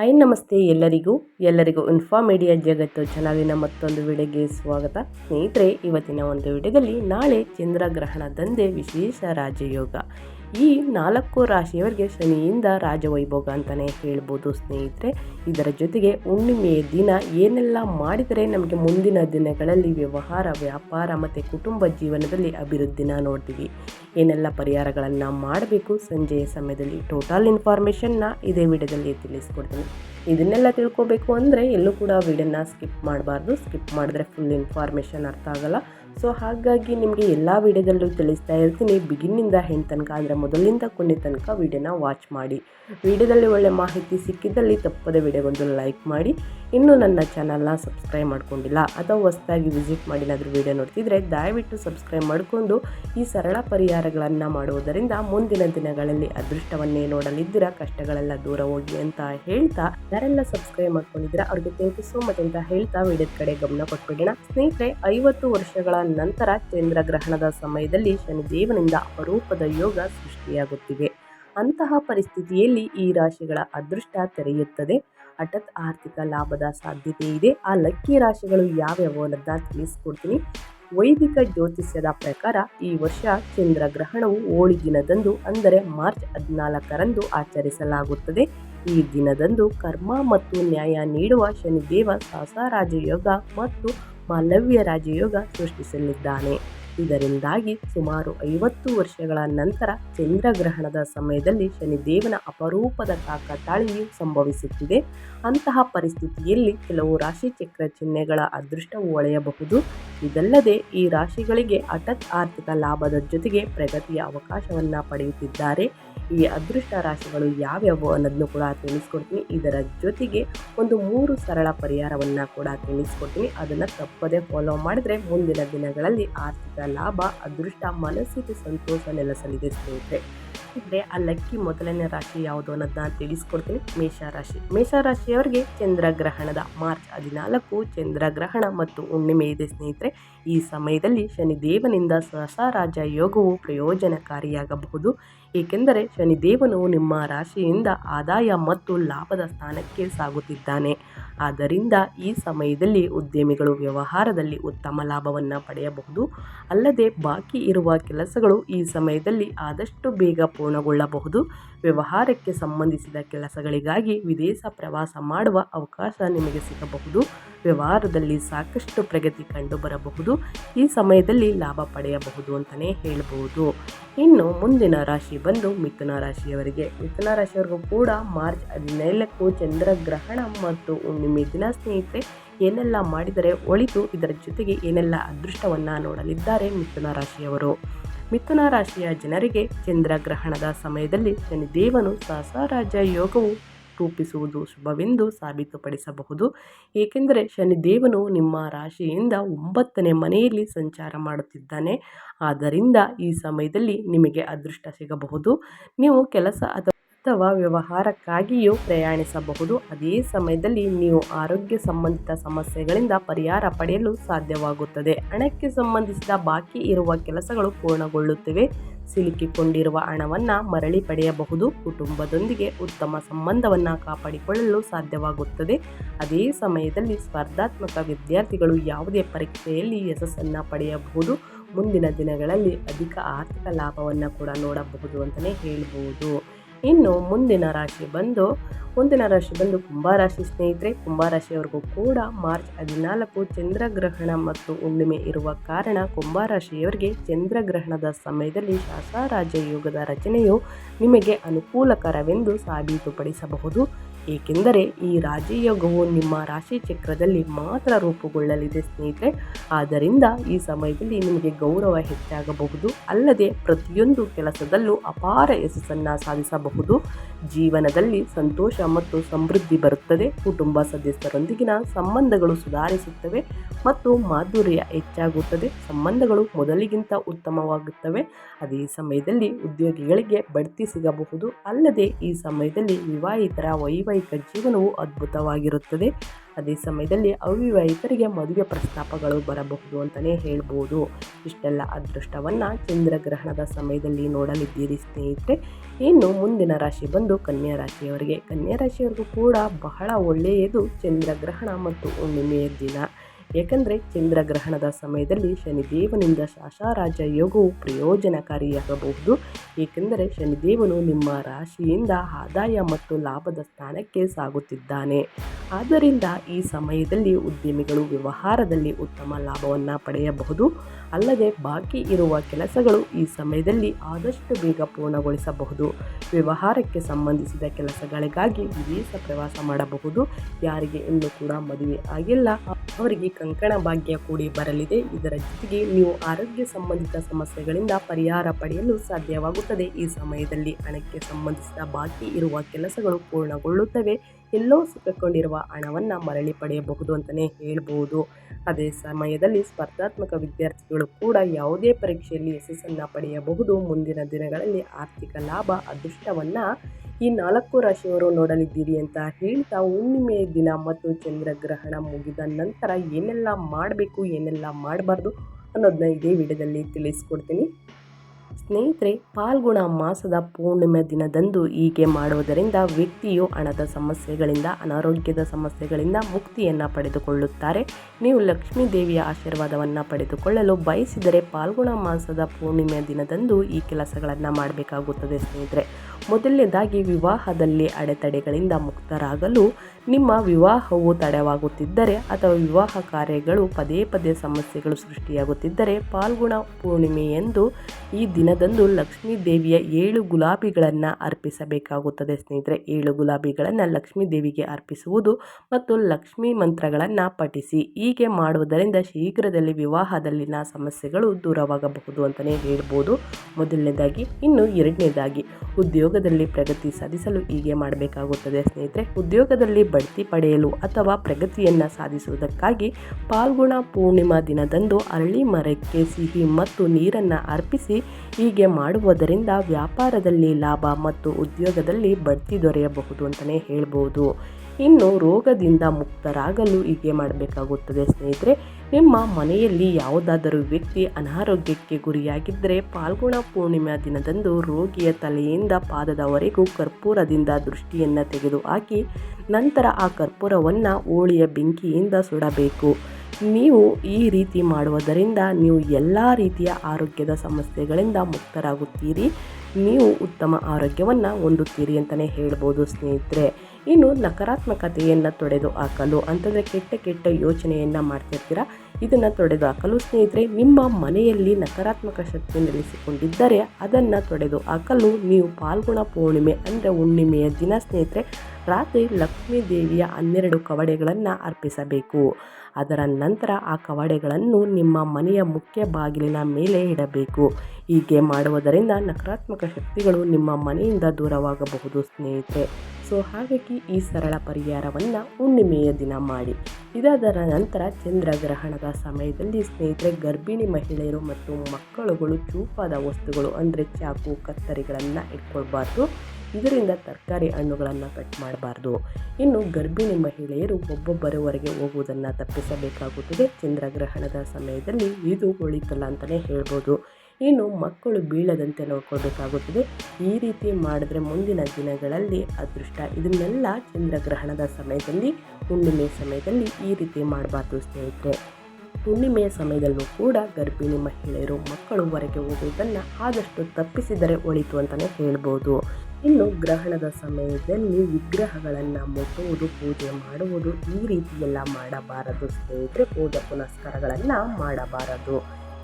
Hi ನಮಸ್ತೆ ಎಲ್ಲರಿಗೂ ಎಲ್ಲರಿಗೂ ಇನ್ಫಾರ್ಮೇಡಿಯಾ ಜಗತ್ತು ಚಾನಲಿನ ಮತ್ತೊಂದು ವಿಡಿಯೋಗೆ ಸ್ವಾಗತ. ಸ್ನೇಹಿತರೆ, ಇವತ್ತಿನ ಒಂದು ವಿಡಿಯೋದಲ್ಲಿ ನಾಳೆ ಚಂದ್ರಗ್ರಹಣದಂದೇ ವಿಶೇಷ ರಾಜಯೋಗ. ಈ ನಾಲ್ಕು ರಾಶಿಯವರಿಗೆ ಶನಿಯಿಂದ ರಾಜವೈಭೋಗ ಅಂತಲೇ ಹೇಳ್ಬೋದು ಸ್ನೇಹಿತರೆ. ಇದರ ಜೊತೆಗೆ ಹುಣ್ಣಿಮೆಯ ದಿನ ಏನೆಲ್ಲ ಮಾಡಿದರೆ ನಮಗೆ ಮುಂದಿನ ದಿನಗಳಲ್ಲಿ ವ್ಯವಹಾರ, ವ್ಯಾಪಾರ ಮತ್ತು ಕುಟುಂಬ ಜೀವನದಲ್ಲಿ ಅಭಿವೃದ್ಧಿನ ನೋಡ್ತೀವಿ. ಏನೆಲ್ಲ ಪರಿಹಾರಗಳನ್ನು ಮಾಡಬೇಕು ಸಂಜೆಯ ಸಮಯದಲ್ಲಿ ಟೋಟಲ್ ಇನ್ಫಾರ್ಮೇಷನ್ನ ಇದೇ ವಿಡಿಯೋದಲ್ಲಿ ತಿಳಿಸ್ಕೊಡ್ತೀನಿ. ಇದನ್ನೆಲ್ಲ ತಿಳ್ಕೊಬೇಕು ಅಂದರೆ ಎಲ್ಲೂ ಕೂಡ ವಿಡಿಯೋನ ಸ್ಕಿಪ್ ಮಾಡಬಾರ್ದು. ಸ್ಕಿಪ್ ಮಾಡಿದ್ರೆ ಫುಲ್ ಇನ್ಫಾರ್ಮೇಷನ್ ಅರ್ಥ ಆಗಲ್ಲ. ಸೊ ಹಾಗಾಗಿ ನಿಮಗೆ ಎಲ್ಲ ವಿಡಿಯೋದಲ್ಲೂ ತಿಳಿಸ್ತಾ ಇರ್ತೀನಿ. ಬಿಗಿನ್ನಿಂದ ಹೆಣ್ಣು ತನಕ ಅಂದರೆ ಮೊದಲಿಂದ ಕೊನೆ ತನಕ ವಿಡಿಯೋನ ವಾಚ್ ಮಾಡಿ. ವಿಡಿಯೋದಲ್ಲಿ ಒಳ್ಳೆ ಮಾಹಿತಿ ಸಿಕ್ಕಿದ್ದಲ್ಲಿ ತಪ್ಪದೆ ವಿಡಿಯೋಗೊಂದು ಲೈಕ್ ಮಾಡಿ. ಇನ್ನೂ ನನ್ನ ಚಾನಲ್ನ ಸಬ್ಸ್ಕ್ರೈಬ್ ಮಾಡ್ಕೊಂಡಿಲ್ಲ, ಅಥವಾ ಹೊಸದಾಗಿ ವಿಸಿಟ್ ಮಾಡಿಲ್ಲಾದರೂ ವಿಡಿಯೋ ನೋಡ್ತಿದ್ರೆ ದಯವಿಟ್ಟು ಸಬ್ಸ್ಕ್ರೈಬ್ ಮಾಡಿಕೊಂಡು ಈ ಸರಳ ಪರಿಹಾರಗಳನ್ನು ಮಾಡುವುದರಿಂದ ಮುಂದಿನ ದಿನಗಳಲ್ಲಿ ಅದೃಷ್ಟವನ್ನೇ ನೋಡಲಿದ್ದೀರ, ಕಷ್ಟಗಳೆಲ್ಲ ದೂರ ಹೋಗಿ ಅಂತ ಹೇಳ್ತಾ ಯಾರೆಲ್ಲ ಸಬ್ಸ್ಕ್ರೈಬ್ ಮಾಡ್ಕೊಂಡಿದ್ದೀರಾ ಅವ್ರಿಗೆ ಥ್ಯಾಂಕ್ ಯು ಸೋ ಮಚ್ ಅಂತ ಹೇಳ್ತಾ ವಿಡಿಯೋದ ಕಡೆ ಗಮನ ಕೊಟ್ಬಿಡೋಣ. ಸ್ನೇಹಿತರೆ, ಐವತ್ತು ವರ್ಷಗಳ ನಂತರ ಚಂದ್ರಗ್ರಹಣದ ಸಮಯದಲ್ಲಿ ಶನಿದೇವನಿಂದ ಅಪರೂಪದ ಯೋಗ ಸೃಷ್ಟಿಯಾಗುತ್ತಿವೆ. ಅಂತಹ ಪರಿಸ್ಥಿತಿಯಲ್ಲಿ ಈ ರಾಶಿಗಳ ಅದೃಷ್ಟ ತೆರೆಯುತ್ತದೆ. ಹಠಾತ್ ಆರ್ಥಿಕ ಲಾಭದ ಸಾಧ್ಯತೆ ಇದೆ. ಆ ಲಕ್ಕಿ ರಾಶಿಗಳು ಯಾವ್ಯಾವ ಅನ್ನೋದನ್ನ ತಿಳಿಸ್ಕೊಡ್ತೀನಿ. ವೈದಿಕ ಜ್ಯೋತಿಷ್ಯದ ಪ್ರಕಾರ ಈ ವರ್ಷ ಚಂದ್ರಗ್ರಹಣವು ಹೋಳಿ ದಿನದಂದು ಅಂದರೆ ಮಾರ್ಚ್ ಹದಿನಾಲ್ಕರಂದು ಆಚರಿಸಲಾಗುತ್ತದೆ. ಈ ದಿನದಂದು ಕರ್ಮ ಮತ್ತು ನ್ಯಾಯ ನೀಡುವ ಶನಿದೇವ ಸಹಸಾರಾಜಯೋಗ ಮತ್ತು ಮಾಲವ್ಯ ರಾಜಯೋಗ ಸೃಷ್ಟಿಸಲಿದ್ದಾನೆ. ಇದರಿಂದಾಗಿ ಸುಮಾರು ಐವತ್ತು ವರ್ಷಗಳ ನಂತರ ಚಂದ್ರಗ್ರಹಣದ ಸಮಯದಲ್ಲಿ ಶನಿದೇವನ ಅಪರೂಪದ ಕಾಕತಾಳಿಯು ಸಂಭವಿಸುತ್ತಿದೆ. ಅಂತಹ ಪರಿಸ್ಥಿತಿಯಲ್ಲಿ ಕೆಲವು ರಾಶಿಚಕ್ರ ಚಿಹ್ನೆಗಳ ಅದೃಷ್ಟವು ಒಳೆಯಬಹುದು. ಇದಲ್ಲದೆ ಈ ರಾಶಿಗಳಿಗೆ ಹಠಾತ್ ಆರ್ಥಿಕ ಲಾಭದ ಜೊತೆಗೆ ಪ್ರಗತಿಯ ಅವಕಾಶವನ್ನು ಪಡೆಯುತ್ತಿದ್ದಾರೆ. ಈ ಅದೃಷ್ಟ ರಾಶಿಗಳು ಯಾವ್ಯಾವು ಅನ್ನೋದನ್ನು ಕೂಡ ತಿಳಿಸ್ಕೊಡ್ತೀನಿ. ಇದರ ಜೊತೆಗೆ ಒಂದು ಮೂರು ಸರಳ ಪರಿಹಾರವನ್ನು ಕೂಡ ತಿಳಿಸ್ಕೊಡ್ತೀನಿ. ಅದನ್ನು ತಪ್ಪದೆ ಫಾಲೋ ಮಾಡಿದ್ರೆ ಮುಂದಿನ ದಿನಗಳಲ್ಲಿ ಆರ್ಥಿಕ ಲಾಭ, ಅದೃಷ್ಟ ಮನಸ್ಸಿಗೆ ಸಂತೋಷ ನೆಲೆಸಲಿದೆ ಸ್ನೇಹಿತರೆ. ಅಂದರೆ ಆ ಲಕ್ಕಿ ಮೊದಲನೇ ರಾಶಿ ಯಾವುದು ಅನ್ನೋದನ್ನ ತಿಳಿಸ್ಕೊಡ್ತೀನಿ. ಮೇಷರಾಶಿ ಮೇಷರಾಶಿಯವರಿಗೆ ಚಂದ್ರಗ್ರಹಣದ ಮಾರ್ಚ್ ಹದಿನಾಲ್ಕು ಚಂದ್ರಗ್ರಹಣ ಮತ್ತು ಹುಣ್ಣಿಮೆ ಇದೆ ಸ್ನೇಹಿತರೆ. ಈ ಸಮಯದಲ್ಲಿ ಶನಿದೇವನಿಂದ ಸಹಸಾರಾಜ ಯೋಗವು ಪ್ರಯೋಜನಕಾರಿಯಾಗಬಹುದು. ಏಕೆಂದರೆ ಶನಿದೇವನು ನಿಮ್ಮ ರಾಶಿಯಿಂದ ಆದಾಯ ಮತ್ತು ಲಾಭದ ಸ್ಥಾನಕ್ಕೆ ಸಾಗುತ್ತಿದ್ದಾನೆ. ಆದ್ದರಿಂದ ಈ ಸಮಯದಲ್ಲಿ ಉದ್ಯಮಿಗಳು ವ್ಯವಹಾರದಲ್ಲಿ ಉತ್ತಮ ಲಾಭವನ್ನು ಪಡೆಯಬಹುದು. ಅಲ್ಲದೆ ಬಾಕಿ ಇರುವ ಕೆಲಸಗಳು ಈ ಸಮಯದಲ್ಲಿ ಆದಷ್ಟು ಬೇಗ ಪೂರ್ಣಗೊಳ್ಳಬಹುದು. ವ್ಯವಹಾರಕ್ಕೆ ಸಂಬಂಧಿಸಿದ ಕೆಲಸಗಳಿಗಾಗಿ ವಿದೇಶ ಪ್ರವಾಸ ಮಾಡುವ ಅವಕಾಶ ನಿಮಗೆ ಸಿಗಬಹುದು. ವ್ಯವಹಾರದಲ್ಲಿ ಸಾಕಷ್ಟು ಪ್ರಗತಿ ಕಂಡು ಬರಬಹುದು ಈ ಸಮಯದಲ್ಲಿ ಲಾಭ ಪಡೆಯಬಹುದು ಅಂತಲೇ ಹೇಳಬಹುದು ಇನ್ನು ಮುಂದಿನ ರಾಶಿ ಬಂದು ಮಿಥುನ ರಾಶಿಯವರಿಗೆ. ಮಿಥುನ ರಾಶಿಯವರಿಗೂ ಕೂಡ ಮಾರ್ಚ್ ಹದಿನೇಳಕ್ಕೂ ಚಂದ್ರಗ್ರಹಣ ಮತ್ತು ಹುಣ್ಣಿಮೆ ದಿನ ಸ್ನೇಹಿತರೆ, ಏನೆಲ್ಲ ಮಾಡಿದರೆ ಒಳಿತು, ಇದರ ಜೊತೆಗೆ ಏನೆಲ್ಲ ಅದೃಷ್ಟವನ್ನು ನೋಡಲಿದ್ದಾರೆ ಮಿಥುನ ರಾಶಿಯವರು. ಮಿಥುನ ರಾಶಿಯ ಜನರಿಗೆ ಚಂದ್ರಗ್ರಹಣದ ಸಮಯದಲ್ಲಿ ಶನಿದೇವನು ಸಹಸ್ರಾಜ ಯೋಗವು ರೂಪಿಸುವುದು ಶುಭವೆಂದು ಸಾಬೀತುಪಡಿಸಬಹುದು. ಏಕೆಂದರೆ ಶನಿದೇವನು ನಿಮ್ಮ ರಾಶಿಯಿಂದ ಒಂಬತ್ತನೇ ಮನೆಯಲ್ಲಿ ಸಂಚಾರ ಮಾಡುತ್ತಿದ್ದಾನೆ. ಆದ್ದರಿಂದ ಈ ಸಮಯದಲ್ಲಿ ನಿಮಗೆ ಅದೃಷ್ಟ ಸಿಗಬಹುದು. ನೀವು ಕೆಲಸ ಅಥವಾ ವ್ಯವಹಾರಕ್ಕಾಗಿಯೂ ಪ್ರಯಾಣಿಸಬಹುದು. ಅದೇ ಸಮಯದಲ್ಲಿ ನೀವು ಆರೋಗ್ಯ ಸಂಬಂಧಿತ ಸಮಸ್ಯೆಗಳಿಂದ ಪರಿಹಾರ ಪಡೆಯಲು ಸಾಧ್ಯವಾಗುತ್ತದೆ. ಹಣಕ್ಕೆ ಸಂಬಂಧಿಸಿದ ಬಾಕಿ ಇರುವ ಕೆಲಸಗಳು ಪೂರ್ಣಗೊಳ್ಳುತ್ತವೆ. ಸಿಲುಕಿಕೊಂಡಿರುವ ಹಣವನ್ನು ಮರಳಿ ಪಡೆಯಬಹುದು. ಕುಟುಂಬದೊಂದಿಗೆ ಉತ್ತಮ ಸಂಬಂಧವನ್ನು ಕಾಪಾಡಿಕೊಳ್ಳಲು ಸಾಧ್ಯವಾಗುತ್ತದೆ. ಅದೇ ಸಮಯದಲ್ಲಿ ಸ್ಪರ್ಧಾತ್ಮಕ ವಿದ್ಯಾರ್ಥಿಗಳು ಯಾವುದೇ ಪರೀಕ್ಷೆಯಲ್ಲಿ ಯಶಸ್ಸನ್ನು ಪಡೆಯಬಹುದು. ಮುಂದಿನ ದಿನಗಳಲ್ಲಿ ಅಧಿಕ ಆರ್ಥಿಕ ಲಾಭವನ್ನು ಕೂಡ ನೋಡಬಹುದು ಅಂತಲೇ ಹೇಳ್ಬೋದು. ಇನ್ನು ಮುಂದಿನ ರಾಶಿ ಬಂದು, ಮುಂದಿನ ರಾಶಿ ಬಂದು ಕುಂಭರಾಶಿ ಸ್ನೇಹಿತರೆ, ಕುಂಭರಾಶಿಯವರೆಗೂ ಕೂಡ ಮಾರ್ಚ್ ಹದಿನಾಲ್ಕು ಚಂದ್ರಗ್ರಹಣ ಮತ್ತು ಹುಣ್ಣಿಮೆ ಇರುವ ಕಾರಣ ಕುಂಭರಾಶಿಯವರಿಗೆ ಚಂದ್ರಗ್ರಹಣದ ಸಮಯದಲ್ಲಿ ಶಾಸಾರಾಜ ಯೋಗದ ರಚನೆಯು ನಿಮಗೆ ಅನುಕೂಲಕರವೆಂದು ಸಾಬೀತುಪಡಿಸಬಹುದು. ಏಕೆಂದರೆ ಈ ರಾಜಯೋಗವು ನಿಮ್ಮ ರಾಶಿ ಚಕ್ರದಲ್ಲಿ ಮಾತ್ರ ರೂಪುಗೊಳ್ಳಲಿದೆ ಸ್ನೇಹಿತರೆ. ಆದ್ದರಿಂದ ಈ ಸಮಯದಲ್ಲಿ ನಿಮಗೆ ಗೌರವ ಹೆಚ್ಚಾಗಬಹುದು, ಅಲ್ಲದೆ ಪ್ರತಿಯೊಂದು ಕೆಲಸದಲ್ಲೂ ಅಪಾರ ಯಶಸ್ಸನ್ನು ಸಾಧಿಸಬಹುದು. ಜೀವನದಲ್ಲಿ ಸಂತೋಷ ಮತ್ತು ಸಮೃದ್ಧಿ ಬರುತ್ತದೆ, ಕುಟುಂಬ ಸದಸ್ಯರೊಂದಿಗಿನ ಸಂಬಂಧಗಳು ಸುಧಾರಿಸುತ್ತವೆ ಮತ್ತು ಮಾಧುರ್ಯ ಹೆಚ್ಚಾಗುತ್ತದೆ, ಸಂಬಂಧಗಳು ಮೊದಲಿಗಿಂತ ಉತ್ತಮವಾಗುತ್ತವೆ. ಅದೇ ಸಮಯದಲ್ಲಿ ಉದ್ಯೋಗಿಗಳಿಗೆ ಬಡ್ತಿ ಸಿಗಬಹುದು, ಅಲ್ಲದೆ ಈ ಸಮಯದಲ್ಲಿ ವಿವಾಹಿತರ ವೈವಾಹಿಕ ಜೀವನವು ಅದ್ಭುತವಾಗಿರುತ್ತದೆ. ಅದೇ ಸಮಯದಲ್ಲಿ ಅವಿವಾಹಿತರಿಗೆ ಮದುವೆ ಪ್ರಸ್ತಾಪಗಳು ಬರಬಹುದು ಅಂತಲೇ ಹೇಳ್ಬೋದು. ಇಷ್ಟೆಲ್ಲ ಅದೃಷ್ಟವನ್ನು ಚಂದ್ರಗ್ರಹಣದ ಸಮಯದಲ್ಲಿ ನೋಡಲಿದ್ದೀರಿ ಸ್ನೇಹಿತರೆ. ಇನ್ನು ಮುಂದಿನ ರಾಶಿ ಬಂದು ಕನ್ಯಾ ರಾಶಿಯವರಿಗೆ. ಕನ್ಯಾ ರಾಶಿಯವರಿಗೂ ಕೂಡ ಬಹಳ ಒಳ್ಳೆಯದು ಚಂದ್ರಗ್ರಹಣ ಮತ್ತು ಹುಣ್ಣಿಮೆಯ ದಿನ. ಏಕೆಂದರೆ ಚಂದ್ರಗ್ರಹಣದ ಸಮಯದಲ್ಲಿ ಶನಿದೇವನಿಂದ ಶಾಶಾರಾಜ ಯೋಗವು ಪ್ರಯೋಜನಕಾರಿಯಾಗಬಹುದು. ಏಕೆಂದರೆ ಶನಿದೇವನು ನಿಮ್ಮ ರಾಶಿಯಿಂದ ಆದಾಯ ಮತ್ತು ಲಾಭದ ಸ್ಥಾನಕ್ಕೆ ಸಾಗುತ್ತಿದ್ದಾನೆ. ಆದ್ದರಿಂದ ಈ ಸಮಯದಲ್ಲಿ ಉದ್ಯಮಿಗಳು ವ್ಯವಹಾರದಲ್ಲಿ ಉತ್ತಮ ಲಾಭವನ್ನು ಪಡೆಯಬಹುದು. ಅಲ್ಲದೆ ಬಾಕಿ ಇರುವ ಕೆಲಸಗಳು ಈ ಸಮಯದಲ್ಲಿ ಆದಷ್ಟು ಬೇಗ ಪೂರ್ಣಗೊಳಿಸಬಹುದು. ವ್ಯವಹಾರಕ್ಕೆ ಸಂಬಂಧಿಸಿದ ಕೆಲಸಗಳಿಗಾಗಿ ವಿದೇಶ ಪ್ರವಾಸ ಮಾಡಬಹುದು. ಯಾರಿಗೆ ಇನ್ನೂ ಕೂಡ ಮದುವೆ ಆಗಿಲ್ಲ. ಅವರಿಗೆ ಕಂಕಣ ಭಾಗ್ಯ ಕೂಡಿ ಬರಲಿದೆ. ಇದರ ಜೊತೆಗೆ ನೀವು ಆರೋಗ್ಯ ಸಂಬಂಧಿತ ಸಮಸ್ಯೆಗಳಿಂದ ಪರಿಹಾರ ಪಡೆಯಲು ಸಾಧ್ಯವಾಗುತ್ತದೆ. ಈ ಸಮಯದಲ್ಲಿ ಹಣಕ್ಕೆ ಸಂಬಂಧಿಸಿದ ಬಾಕಿ ಇರುವ ಕೆಲಸಗಳು ಪೂರ್ಣಗೊಳ್ಳುತ್ತವೆ. ಎಲ್ಲೋ ಸಿಕ್ಕಿಕೊಂಡಿರುವ ಹಣವನ್ನು ಮರಳಿ ಪಡೆಯಬಹುದು ಅಂತಲೇ ಹೇಳ್ಬೋದು. ಅದೇ ಸಮಯದಲ್ಲಿ ಸ್ಪರ್ಧಾತ್ಮಕ ವಿದ್ಯಾರ್ಥಿಗಳು ಕೂಡ ಯಾವುದೇ ಪರೀಕ್ಷೆಯಲ್ಲಿ ಯಶಸ್ಸನ್ನು ಪಡೆಯಬಹುದು. ಮುಂದಿನ ದಿನಗಳಲ್ಲಿ ಆರ್ಥಿಕ ಲಾಭ, ಅದೃಷ್ಟವನ್ನು ಈ ನಾಲ್ಕು ರಾಶಿಯವರು ನೋಡಲಿದ್ದೀರಿ ಅಂತ ಹೇಳ್ತಾ ಹುಣ್ಣಿಮೆ ದಿನ ಮತ್ತು ಚಂದ್ರಗ್ರಹಣ ಮುಗಿದ ನಂತರ ಏನೆಲ್ಲ ಮಾಡಬೇಕು, ಏನೆಲ್ಲ ಮಾಡಬಾರ್ದು ಅನ್ನೋದನ್ನ ಇದೇ ವಿಡಿಯೋದಲ್ಲಿ ತಿಳಿಸ್ಕೊಡ್ತೀನಿ. ಸ್ನೇಹಿತರೆ, ಪಾಲ್ಗುಣ ಮಾಸದ ಪೂರ್ಣಿಮೆ ದಿನದಂದು ಹೀಗೆ ಮಾಡುವುದರಿಂದ ವ್ಯಕ್ತಿಯು ಹಣದ ಸಮಸ್ಯೆಗಳಿಂದ, ಅನಾರೋಗ್ಯದ ಸಮಸ್ಯೆಗಳಿಂದ ಮುಕ್ತಿಯನ್ನು ಪಡೆದುಕೊಳ್ಳುತ್ತಾರೆ. ನೀವು ಲಕ್ಷ್ಮೀ ದೇವಿಯ ಆಶೀರ್ವಾದವನ್ನು ಪಡೆದುಕೊಳ್ಳಲು ಬಯಸಿದರೆ ಪಾಲ್ಗುಣ ಮಾಸದ ಪೂರ್ಣಿಮೆ ದಿನದಂದು ಈ ಕೆಲಸಗಳನ್ನು ಮಾಡಬೇಕಾಗುತ್ತದೆ ಸ್ನೇಹಿತರೆ. ಮೊದಲನೇದಾಗಿ ವಿವಾಹದಲ್ಲಿ ಅಡೆತಡೆಗಳಿಂದ ಮುಕ್ತರಾಗಲು ನಿಮ್ಮ ವಿವಾಹವು ತಡವಾಗುತ್ತಿದ್ದರೆ ಅಥವಾ ವಿವಾಹ ಕಾರ್ಯಗಳು ಪದೇ ಪದೇ ಸಮಸ್ಯೆಗಳು ಸೃಷ್ಟಿಯಾಗುತ್ತಿದ್ದರೆ ಪಾಲ್ಗುಣ ಪೂರ್ಣಿಮೆ ಎಂದು ಈ ದಿನದಂದು ಲಕ್ಷ್ಮೀ ದೇವಿಯ ಏಳು ಗುಲಾಬಿಗಳನ್ನು ಅರ್ಪಿಸಬೇಕಾಗುತ್ತದೆ. ಸ್ನೇಹಿತರೆ, ಏಳು ಗುಲಾಬಿಗಳನ್ನು ಲಕ್ಷ್ಮೀ ದೇವಿಗೆ ಅರ್ಪಿಸುವುದು ಮತ್ತು ಲಕ್ಷ್ಮೀ ಮಂತ್ರಗಳನ್ನು ಪಠಿಸಿ, ಹೀಗೆ ಮಾಡುವುದರಿಂದ ಶೀಘ್ರದಲ್ಲಿ ವಿವಾಹದಲ್ಲಿನ ಸಮಸ್ಯೆಗಳು ದೂರವಾಗಬಹುದು ಅಂತಲೇ ಹೇಳ್ಬೋದು. ಮೊದಲನೇದಾಗಿ, ಇನ್ನು ಎರಡನೇದಾಗಿ, ಉದ್ಯೋಗದಲ್ಲಿ ಪ್ರಗತಿ ಸಾಧಿಸಲು ಹೀಗೆ ಮಾಡಬೇಕಾಗುತ್ತದೆ. ಸ್ನೇಹಿತರೆ, ಉದ್ಯೋಗದಲ್ಲಿ ಬಡ್ತಿ ಪಡೆಯಲು ಅಥವಾ ಪ್ರಗತಿಯನ್ನು ಸಾಧಿಸುವುದಕ್ಕಾಗಿ ಪಾಲ್ಗುಣ ಪೂರ್ಣಿಮಾ ದಿನದಂದು ಅರಳಿ ಮರಕ್ಕೆ ಸಿಹಿ ಮತ್ತು ನೀರನ್ನು ಅರ್ಪಿಸಿ ಹೀಗೆ ಮಾಡುವುದರಿಂದ ವ್ಯಾಪಾರದಲ್ಲಿ ಲಾಭ ಮತ್ತು ಉದ್ಯೋಗದಲ್ಲಿ ಬಡ್ತಿ ದೊರೆಯಬಹುದು ಅಂತಲೇ ಹೇಳ್ಬೋದು. ಇನ್ನು ರೋಗದಿಂದ ಮುಕ್ತರಾಗಲು ಹೀಗೆ ಮಾಡಬೇಕಾಗುತ್ತದೆ ಸ್ನೇಹಿತರೆ. ನಿಮ್ಮ ಮನೆಯಲ್ಲಿ ಯಾವುದಾದರೂ ವ್ಯಕ್ತಿ ಅನಾರೋಗ್ಯಕ್ಕೆ ಗುರಿಯಾಗಿದ್ದರೆ ಪಾಲ್ಗುಣ ಪೂರ್ಣಿಮಾ ದಿನದಂದು ರೋಗಿಯ ತಲೆಯಿಂದ ಪಾದದವರೆಗೂ ಕರ್ಪೂರದಿಂದ ದೃಷ್ಟಿಯನ್ನು ತೆಗೆದುಹಾಕಿ ನಂತರ ಆ ಕರ್ಪೂರವನ್ನು ಹೋಳಿಯ ಬೆಂಕಿಯಿಂದ ಸುಡಬೇಕು. ನೀವು ಈ ರೀತಿ ಮಾಡುವುದರಿಂದ ನೀವು ಎಲ್ಲ ರೀತಿಯ ಆರೋಗ್ಯದ ಸಮಸ್ಯೆಗಳಿಂದ ಮುಕ್ತರಾಗುತ್ತೀರಿ. ನೀವು ಉತ್ತಮ ಆರೋಗ್ಯವನ್ನು ಹೊಂದುತ್ತೀರಿ ಅಂತಲೇ ಹೇಳ್ಬೋದು ಸ್ನೇಹಿತರೆ. ಇನ್ನು ನಕಾರಾತ್ಮಕತೆಯನ್ನು ತೊಡೆದು ಹಾಕಲು ಅಂತಂದರೆ ಕೆಟ್ಟ ಕೆಟ್ಟ ಯೋಚನೆಯನ್ನು ಮಾಡ್ತಿರ್ತೀರ? ಇದನ್ನು ತೊಡೆದು ಹಾಕಲು ಸ್ನೇಹಿತರೆ, ನಿಮ್ಮ ಮನೆಯಲ್ಲಿ ನಕಾರಾತ್ಮಕ ಶಕ್ತಿ ನೆಲೆಸಿಕೊಂಡಿದ್ದರೆ ಅದನ್ನು ತೊಡೆದು ಹಾಕಲು ನೀವು ಪಾಲ್ಗುಣ ಪೂರ್ಣಿಮೆ ಅಂದರೆ ಹುಣ್ಣಿಮೆಯ ದಿನ ಸ್ನೇಹಿತರೆ, ರಾತ್ರಿ ಲಕ್ಷ್ಮೀ ದೇವಿಯ ಹನ್ನೆರಡು ಕವಡೆಗಳನ್ನು ಅರ್ಪಿಸಬೇಕು. ಅದರ ನಂತರ ಆ ಕವಡೆಗಳನ್ನು ನಿಮ್ಮ ಮನೆಯ ಮುಖ್ಯ ಬಾಗಿಲಿನ ಮೇಲೆ ಇಡಬೇಕು. ಹೀಗೆ ಮಾಡುವುದರಿಂದ ನಕಾರಾತ್ಮಕ ಶಕ್ತಿಗಳು ನಿಮ್ಮ ಮನೆಯಿಂದ ದೂರವಾಗಬಹುದು ಸ್ನೇಹಿತರೆ. ಸೊ ಹಾಗಾಗಿ ಈ ಸರಳ ಪರಿಹಾರವನ್ನು ಹುಣ್ಣಿಮೆಯ ದಿನ ಮಾಡಿ. ಇದಾದರ ನಂತರ ಚಂದ್ರಗ್ರಹಣದ ಸಮಯದಲ್ಲಿ ಸ್ನೇಹಿತರೆ, ಗರ್ಭಿಣಿ ಮಹಿಳೆಯರು ಮತ್ತು ಮಕ್ಕಳುಗಳು ಚೂಪಾದ ವಸ್ತುಗಳು ಅಂದರೆ ಚಾಕು, ಕತ್ತರಿಗಳನ್ನು ಇಟ್ಕೊಳ್ಬಾರ್ದು. ಇದರಿಂದ ತರಕಾರಿ ಹಣ್ಣುಗಳನ್ನು ಕಟ್ ಮಾಡಬಾರ್ದು. ಇನ್ನು ಗರ್ಭಿಣಿ ಮಹಿಳೆಯರು ಒಬ್ಬೊಬ್ಬರವರೆಗೆ ಹೋಗುವುದನ್ನು ತಪ್ಪಿಸಬೇಕಾಗುತ್ತದೆ. ಚಂದ್ರಗ್ರಹಣದ ಸಮಯದಲ್ಲಿ ಇದು ಉಳಿತಲ್ಲ ಅಂತಲೇ ಹೇಳ್ಬೋದು. ಇನ್ನು ಮಕ್ಕಳು ಬೀಳದಂತೆ ನೋಡ್ಕೊಳ್ಬೇಕಾಗುತ್ತದೆ. ಈ ರೀತಿ ಮಾಡಿದ್ರೆ ಮುಂದಿನ ದಿನಗಳಲ್ಲಿ ಅದೃಷ್ಟ. ಇದನ್ನೆಲ್ಲ ಚಂದ್ರಗ್ರಹಣದ ಸಮಯದಲ್ಲಿ, ಹುಣ್ಣಿಮೆ ಸಮಯದಲ್ಲಿ ಈ ರೀತಿ ಮಾಡಬಾರ್ದು ಸ್ನೇಹಿತರೆ. ಹುಣ್ಣಿಮೆಯ ಸಮಯದಲ್ಲೂ ಕೂಡ ಗರ್ಭಿಣಿ ಮಹಿಳೆಯರು ಮಕ್ಕಳು ಹೊರಗೆ ಹೋಗುವುದನ್ನು ಆದಷ್ಟು ತಪ್ಪಿಸಿದರೆ ಒಳಿತು ಅಂತಲೇ ಹೇಳ್ಬೋದು. ಇನ್ನು ಗ್ರಹಣದ ಸಮಯದಲ್ಲಿ ವಿಗ್ರಹಗಳನ್ನು ಮುಟ್ಟುವುದು, ಪೂಜೆ ಮಾಡುವುದು ಈ ರೀತಿಯೆಲ್ಲ ಮಾಡಬಾರದು. ಸ್ನೇಹಿತರೆ, ಪೂಜಾ ಪುನಸ್ಕಾರಗಳನ್ನು ಮಾಡಬಾರದು.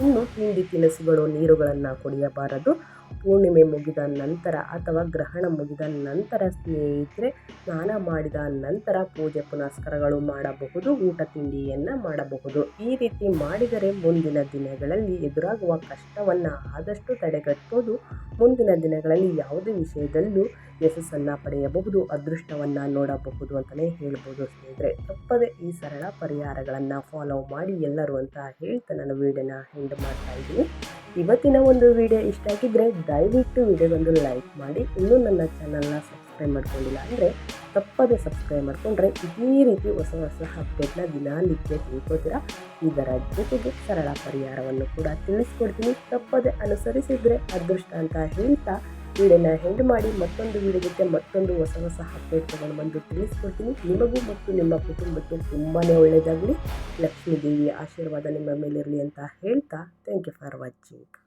ಇನ್ನು ತಿಂಡಿ ತಿನಿಸುಗಳು, ನೀರುಗಳನ್ನು ಕುಡಿಯಬಾರದು. ಪೂರ್ಣಿಮೆ ಮುಗಿದ ನಂತರ ಅಥವಾ ಗ್ರಹಣ ಮುಗಿದ ನಂತರ ಸ್ನೇಹಿತರೆ, ಸ್ನಾನ ಮಾಡಿದ ನಂತರ ಪೂಜೆ ಪುನಸ್ಕಾರಗಳು ಮಾಡಬಹುದು, ಊಟ ತಿಂಡಿಯನ್ನು ಮಾಡಬಹುದು. ಈ ರೀತಿ ಮಾಡಿದರೆ ಮುಂದಿನ ದಿನಗಳಲ್ಲಿ ಎದುರಾಗುವ ಕಷ್ಟವನ್ನು ಆದಷ್ಟು ತಡೆಗಟ್ಟೋದು, ಮುಂದಿನ ದಿನಗಳಲ್ಲಿ ಯಾವುದೇ ವಿಷಯದಲ್ಲೂ ಯಶಸ್ಸನ್ನು ಪಡೆಯಬಹುದು, ಅದೃಷ್ಟವನ್ನು ನೋಡಬಹುದು ಅಂತಲೇ ಹೇಳ್ಬೋದು ಸ್ನೇಹಿತರೆ. ತಪ್ಪದೆ ಈ ಸರಳ ಪರಿಹಾರಗಳನ್ನು ಫಾಲೋ ಮಾಡಿ ಎಲ್ಲರೂ ಅಂತ ಹೇಳ್ತಾ ನಾನು ವೀಡಿಯೋನ ಹೆಂಡ್ ಮಾಡ್ತಾ ಇದ್ದೀನಿ. ಇವತ್ತಿನ ಒಂದು ವಿಡಿಯೋ ಇಷ್ಟ ಆಗಿದ್ದರೆ ದಯವಿಟ್ಟು ವಿಡಿಯೋಗೊಂದು ಲೈಕ್ ಮಾಡಿ. ಇನ್ನೂ ನನ್ನ ಚಾನಲ್ನ ಸಬ್ಸ್ಕ್ರೈಬ್ ಮಾಡ್ಕೊಂಡಿಲ್ಲ ಅಂದರೆ ತಪ್ಪದೇ ಸಬ್ಸ್ಕ್ರೈಬ್ ಮಾಡಿಕೊಂಡ್ರೆ ಇದೇ ರೀತಿ ಹೊಸ ಹೊಸ ಅಪ್ಡೇಟ್ನ ದಿನಾಲಿತ್ಯ ತಿಳ್ಕೊತೀರಾ ಇದರ ಜೊತೆಗೆ ಸರಳ ಪರಿಹಾರವನ್ನು ಕೂಡ ತಿಳಿಸ್ಕೊಡ್ತೀನಿ. ತಪ್ಪದೆ ಅನುಸರಿಸಿದರೆ ಅದೃಷ್ಟ ಅಂತ ಹೇಳ್ತಾ ವಿಡಿಯೋನ ಹೆಂಡ್ ಮಾಡಿ ಮತ್ತೊಂದು ವಿಡಿಯೋ ಜೊತೆ ಮತ್ತೊಂದು ಹೊಸ ಹೊಸ ಅಪ್ಡೇಟ್ ತಗೊಂಡು ಬಂದು ತಿಳಿಸ್ಕೊಡ್ತೀನಿ. ನಿಮಗೂ ಮತ್ತು ನಿಮ್ಮ ಕುಟುಂಬಕ್ಕೆ ತುಂಬಾ ಒಳ್ಳೆಯದಾಗಲಿ. ಲಕ್ಷ್ಮೀ ದೇವಿಯ ಆಶೀರ್ವಾದ ನಿಮ್ಮ ಮೇಲಿರಲಿ ಅಂತ ಹೇಳ್ತಾ ಥ್ಯಾಂಕ್ ಯು ಫಾರ್ ವಾಚಿಂಗ್